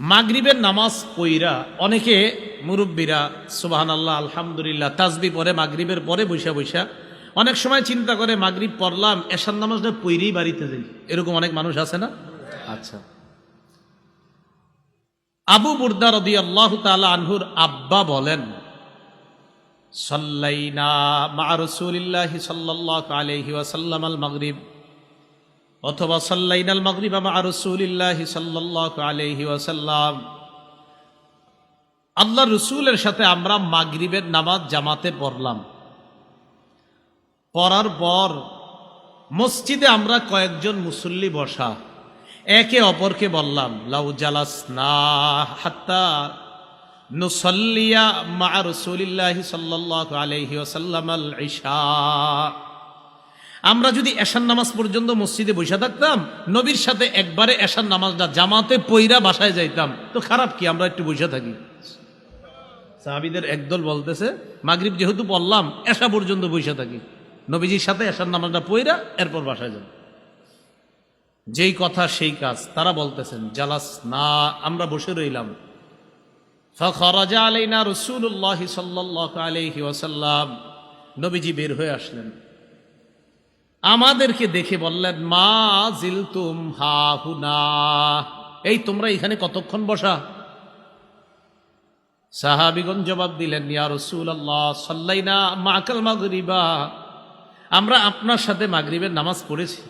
মাগরিবের নামাজ পইরা অনেকে মুরব্বীরা সুবাহান আল্লাহ আলহামদুলিল্লাহ তাজবি পরে মাগরিবের পরে বৈশা বৈশা অনেক সময় চিন্তা করে মাগরিব পড়লাম এশার নামাজটা পইরেই বাড়িতে যাই। এরকম অনেক মানুষ আছে না? আচ্ছা। আবু বুর্দা রদি আল্লাহ তালা আনহুর আব্বা বলেন সাল্লাইনা মা রসুলিল্লাহি সাল্লাহ আলহি ওয়াসাল্লাম আল মাগরিব অথবা সাল্লাইনাল মাগরিব মা রসুলিল্লাহি সাল্লাহ আলহি ওয়াসাল্লাম। আল্লাহ রসুলের সাথে আমরা মাগরিবের নামাজ জামাতে পড়লাম। পড়ার পর মসজিদে আমরা কয়েকজন মুসল্লি বসা, একে অপরকে বললাম, লাউ জালাস না হাত্তা নুসল্লিয়া মা রসুলিল্লাহি সাল্লাহ আলহি ওসাল্লাম আল ইশা। আমরা যদি এশান নামাজ পর্যন্ত মসজিদে বসে থাকতাম, নবীর সাথে একবারে এশান নামাজটা জামাতে পইরা বাসায় যাইতাম, তো খারাপ কি? আমরা একটু বসে থাকি। সাহাবিদের একদল বলতেছে, মাগরিব যেহেতু বললাম এশা পর্যন্ত বসে থাকি। নবীজির সাথে এশান নামাজটা পইরা এরপর বাসায় যাব যেই কথা, সেই কাজ। তারা বলতেছেন, জালাস, না, আমরা বসে রইলাম। রসুল্লাহ সাল্লাহ আলহি ওয়াসাল্লাম, নবীজি বের হয়ে আসলেন। আমাদেরকে দেখে বললেন, মা জিলতুম হা হুনা এই তোমরা এখানে কতক্ষণ বসা? সাহাবিগণ জবাব দিলেন, ইয়া রসুল আল্লাহ সাল্লাইনা মাকাল মাগরিবা। আমরা আপনার সাথে মাগরিবের নামাজ পড়েছি।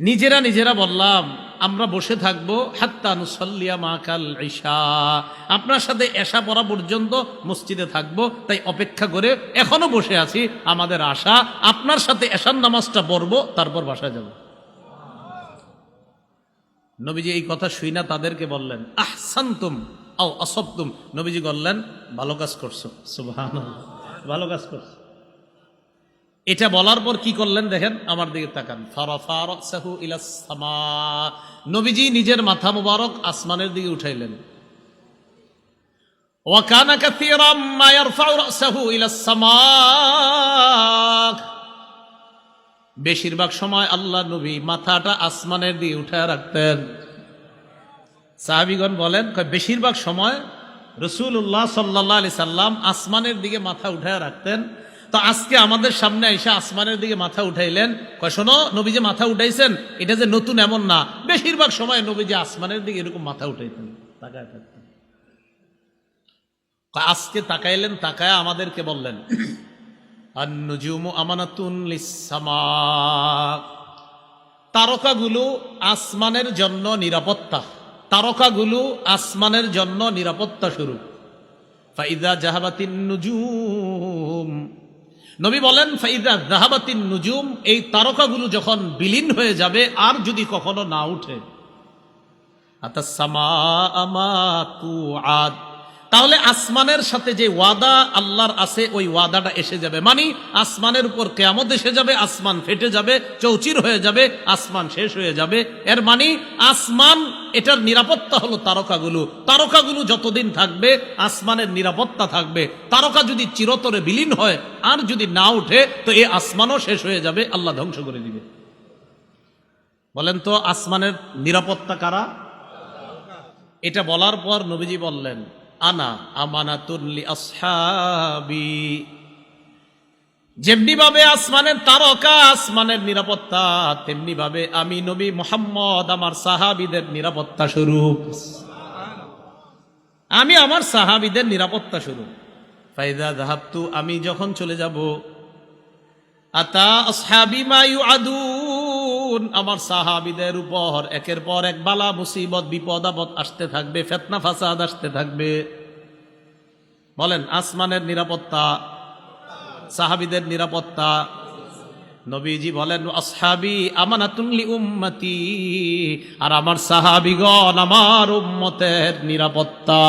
নিজেরা নিজেরা বললাম আমরা বসে থাকব, হাত্তা নুসল্লিয়া মাকাল ঈশা আপনার সাথে এশা পড়া পর্যন্ত মসজিদে থাকব, তাই অপেক্ষা করে এখনও বসে আছি, আমাদের আশা, আপনার সাথে এশার নামাজটা পড়ব, তারপর বাসায় যাব। নবীজি এই কথা শুই না, তাদেরকে বললেন, আহসান্তুম আও অসপ্তুম নবীজি বললেন, ভালো কাজ করছ। সুবহান ভালো কাজ করছ। এটা বলার পর কি করলেন দেখেন? আমার দিকে তাকান। নবীজি নিজের মাথা মুবারক আসমানের দিকে উঠাইলেন। বেশিরভাগ সময় আল্লাহ নবী মাথাটা আসমানের দিকে উঠায় রাখতেন। সাহাবিগণ বলেন বেশিরভাগ সময় রসুল্লাহ সাল্লাহ আলি সাল্লাম আসমানের দিকে মাথা উঠায় রাখতেন। তো আজকে আমাদের সামনে এসে আসমানের দিকে মাথা উঠাইলেন। কয়, শোনো নবী যে মাথা উঠাইছেন। এটা যে নতুন এমন না। বেশিরভাগ সময় নবী যে আসমানের দিকে এরকম মাথা উঠাইতেন, তাকায় থাকতেন। আজকে তাকাইলেন, তাকায় আমাদেরকে বললেন তারকাগুলো আসমানের জন্য নিরাপত্তা। তারকাগুলো আসমানের জন্য নিরাপত্তা স্বরূপ। ফাইদা জাহাবাতিন নুজুম নবী বলেন, ফাইদা জাহাবাতিন নুজুম এই তারকাগুলো যখন বিলীন হয়ে যাবে, আর যদি কখনো না উঠে। আতাসামা আমা তু আদ তাহলে আসমানের সাথে যে ওয়াদা আল্লাহর আছে, ওই ওয়াদাটা এসে যাবে। মানে আসমানের উপর কেয়ামত এসে যাবে, আসমান ফেটে যাবে, চৌচির হয়ে যাবে, আসমান শেষ হয়ে যাবে। এর মানে আসমান, এটার নিরাপত্তা হলো তারকাগুলো। তারকাগুলো যতদিন থাকবে, আসমানের নিরাপত্তা থাকবে। তারকা যদি চিরতরে বিলীন হয়, আর যদি না উঠে তো এই আসমানও শেষ হয়ে যাবে, আল্লাহ ধ্বংস করে দিবে। বলেন তো, আসমানের নিরাপত্তা কারা? এটা বলার পর নবীজি বললেন আনা আমানাতুল্লি আসহাবি যেমনি ভাবে আসমানের তারকা, আসমানের নিরাপত্তা তেমনি ভাবে আমি নবী মোহাম্মদ, আমার সাহাবিদের নিরাপত্তা স্বরূপ। আমি আমার সাহাবিদের নিরাপত্তা স্বরূপ। ফাইদা জাহাবতু আমি যখন চলে যাব, আতা আসহাবি মায়ু আদুন আমার সাহাবিদের উপর একের পর এক বালা, মুসিবত, বিপদ, আপদ আসতে থাকবে, ফেতনা, ফাসাদ আসতে থাকবে, বলেন, আসমানের নিরাপত্তা, সাহাবিদের নিরাপত্তা, নবীজি বলেন, আসহাবি আমানাতুল্লি উম্মতি আর আমার সাহাবিগণ আমার উম্মতের নিরাপত্তা।